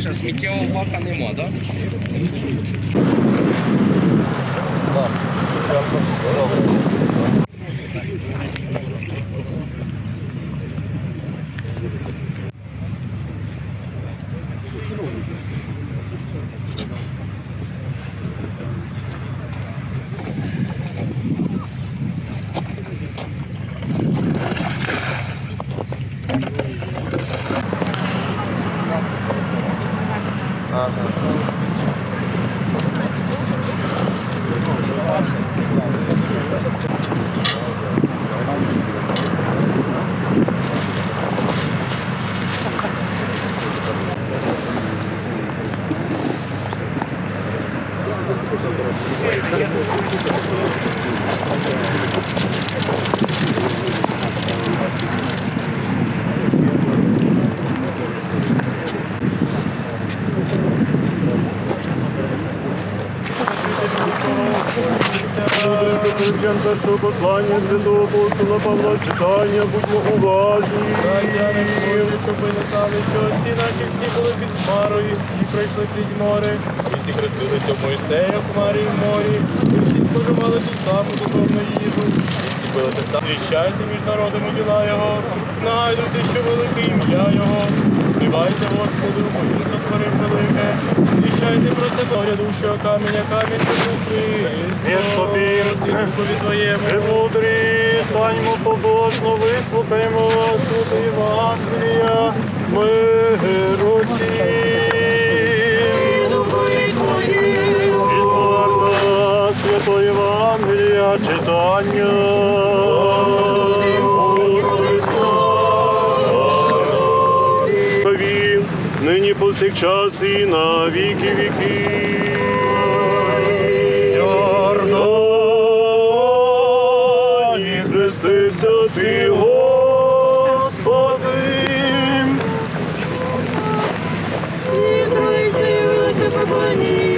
Ježas, Mikkel Håkan i måneden. Першого послання святого апостола Павла читання, будьмо уважні. щоб ми не знали, що всі наші всі були під хмарою, і пройшли крізь море, і всі хрестилися в Мойсея, в хмарі і морі, і всі споживали ту саму духовну їжу, і всі били теста. Звіщайте між народами діла його, нагадуйте, що велике ім'я його, співайте Господу, бо він сотворив велике, віщайте про це погляду, душа, каменя камінь Світові своєму. Премудрі, станьмо побожно, вислухаємо. Тут Євангелія, ми всім. Нині повсякчас і на віки віки. Хрестився ти, Господи. Йордані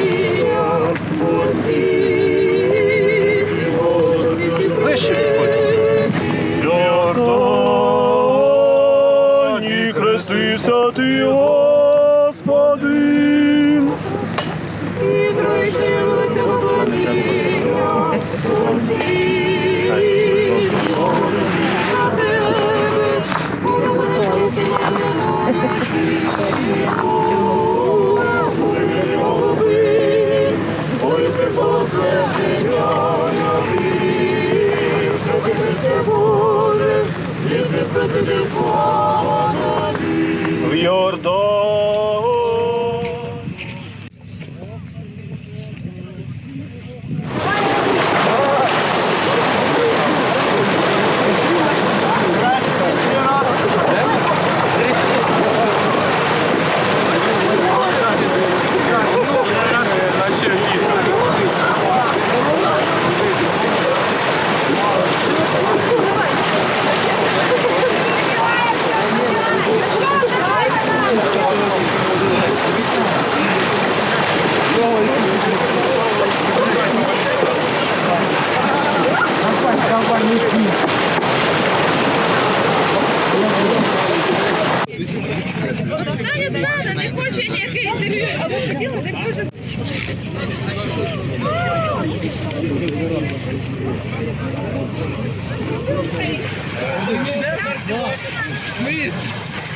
Смысл?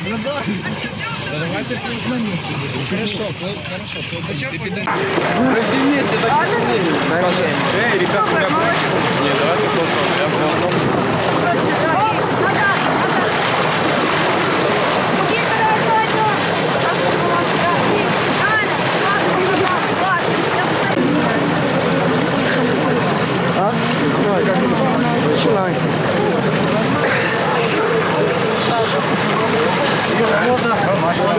Ну да. Давайте познакомимся. Хорошо, хорошо. Присоединяйся, так Скажи. Эй, ребята,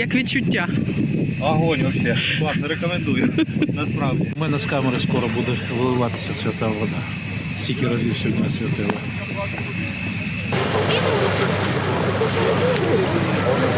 Як відчуття? Огонь взагалі. Класно, рекомендую. Насправді. У мене з камери скоро буде виливатися свята вода. Стільки разів сьогодні освятила.